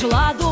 прийшла до.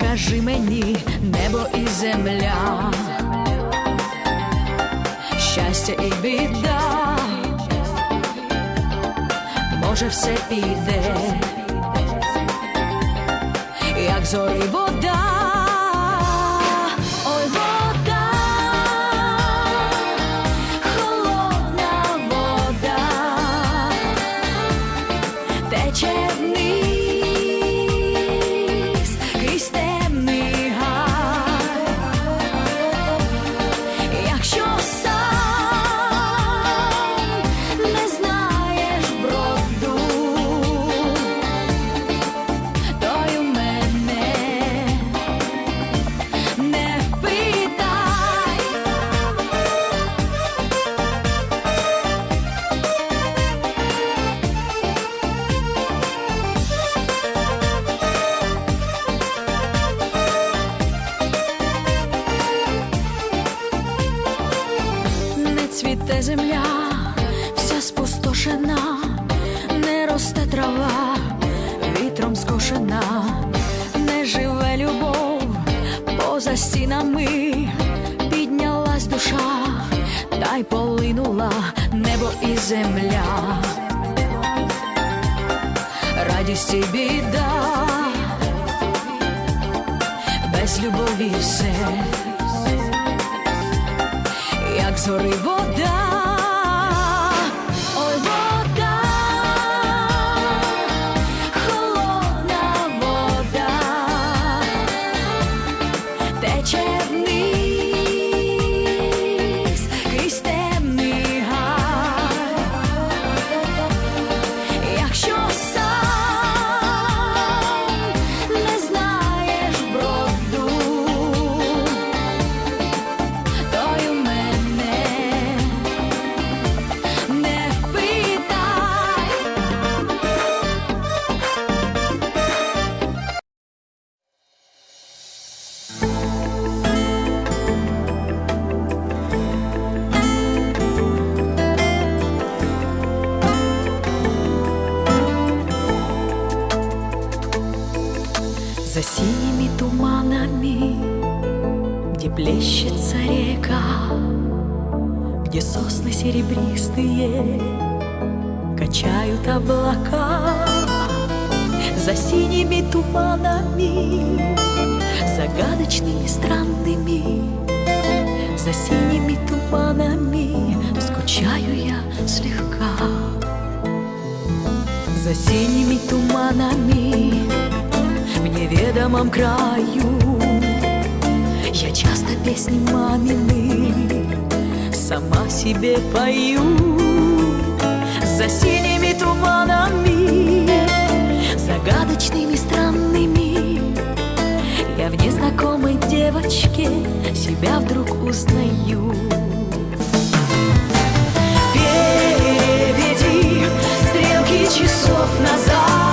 Кажи мені, небо і земля, щастя і біда, може, все піде як зори вода, скошена, не живе любов, поза стінами піднялась душа, та й полинула небо і земля, радість і біда, без любові все. Як зори плещется река, где сосны серебристые качают облака. За синими туманами, загадочными, странными, за синими туманами скучаю я слегка. За синими туманами в неведомом краю я часто песни мамины Сама себе пою. За синими туманами Загадочными, странными Я в незнакомой девочке Себя вдруг узнаю. Переведи стрелки часов назад.